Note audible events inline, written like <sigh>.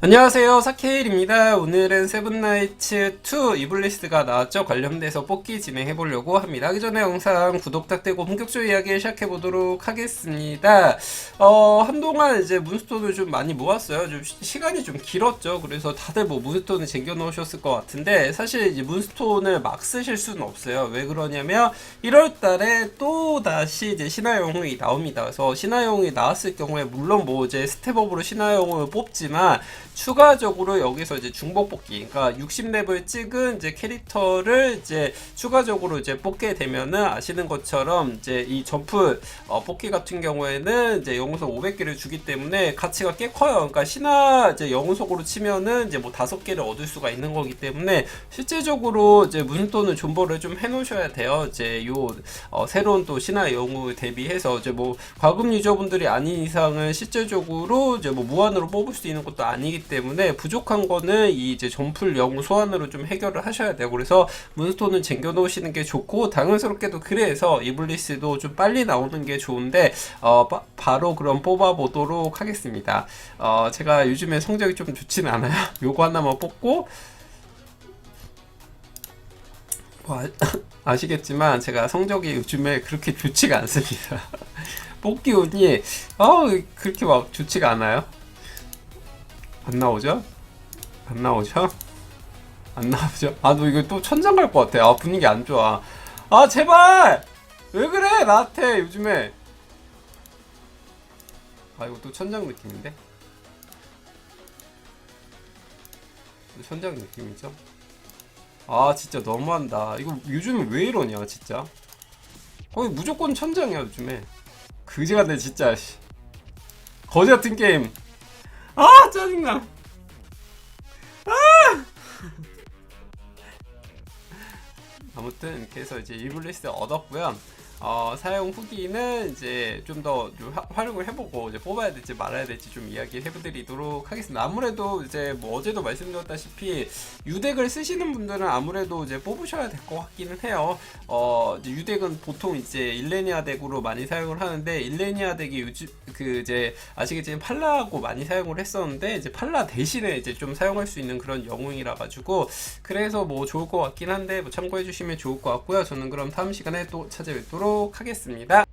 안녕하세요. 사케일입니다. 오늘은 세븐나이츠 2 이블리스가 나왔죠. 관련돼서 뽑기 진행해 보려고 합니다. 하기 전에 영상 구독 부탁드리고 본격적으로 이야기 시작해 보도록 하겠습니다. 어 한동안 이제 문스톤을 좀 많이 모았어요. 좀 시- 시간이 좀 길었죠. 그래서 다들 뭐 문스톤을 챙겨 놓으셨을 것 같은데 사실 이제 문스톤을 막 쓰실 수는 없어요. 왜 그러냐면 1월 달에 또 다시 이제 신화영웅이 나옵니다. 그래서 신화영웅이 나왔을 경우에 물론 뭐 이제 스텝업으로 신화영웅을 뽑지만 추가적으로 여기서 이제 중복 뽑기, 그러니까 60렙을 찍은 이제 캐릭터를 이제 추가적으로 이제 뽑게 되면은 아시는 것처럼 이제 이 점프 어, 뽑기 같은 경우에는 이제 영웅석 500개를 주기 때문에 가치가 꽤 커요. 그러니까 신화 이제 영웅석으로 치면은 이제 뭐 다섯 개를 얻을 수가 있는 거기 때문에 실제적으로 이제 문돈을 존버를 좀 해놓으셔야 돼요. 이제 요 어, 새로운 또 신화 영웅 대비해서 이제 뭐 과금 유저분들이 아닌 이상은 실제적으로 이제 뭐 무한으로 뽑을 수 있는 것도 아니기 때문에 부족한 거는 이 이제 점풀 영웅 소환으로 좀 해결을 하셔야 돼요. 그래서 문스톤을 쟁겨 놓으시는 게 좋고 당연스럽게도 그래서 이블리스도 좀 빨리 나오는 게 좋은데 어 바, 바로 그럼 뽑아 보도록 하겠습니다. 어 제가 요즘에 성적이 좀 좋지는 않아요. <laughs> 요거 하나만 뽑고 뭐 아, <laughs> 아시겠지만 제가 성적이 요즘에 그렇게 좋지가 않습니다. <laughs> 뽑기 운이 어 그렇게 막 좋지가 않아요. 안 나오죠? 안 나오죠? 안 나오죠? 아 너 이거 또 천장 갈 것 같아. 아 분위기 안 좋아. 아 제발 왜 그래 나한테 요즘에. 아 이거 또 천장 느낌인데? 천장 느낌이죠? 아 진짜 너무한다. 이거 요즘에 왜 이러냐 진짜. 거의 무조건 천장이야 요즘에. 그지 같네 진짜. 씨. 거지 같은 게임. 아 짜증나. 아! 아무튼 해서 이제 이블리스 얻었고요. 어, 사용 후기는 이제 좀 더 활용을 해보고 이제 뽑아야 될지 말아야 될지 좀 이야기 해드리도록 하겠습니다. 아무래도 이제 뭐 어제도 말씀드렸다시피 유덱을 쓰시는 분들은 아무래도 이제 뽑으셔야 될 것 같기는 해요. 어, 유덱은 보통 이제 일레니아 덱으로 많이 사용을 하는데 일레니아 덱이 요즘 그 이제 아시겠지만 팔라하고 많이 사용을 했었는데 이제 팔라 대신에 이제 좀 사용할 수 있는 그런 영웅이라 가지고 그래서 뭐 좋을 것 같긴 한데 뭐 참고해 주시면 좋을 것 같고요. 저는 그럼 다음 시간에 또 찾아뵙 도록 하겠습니다.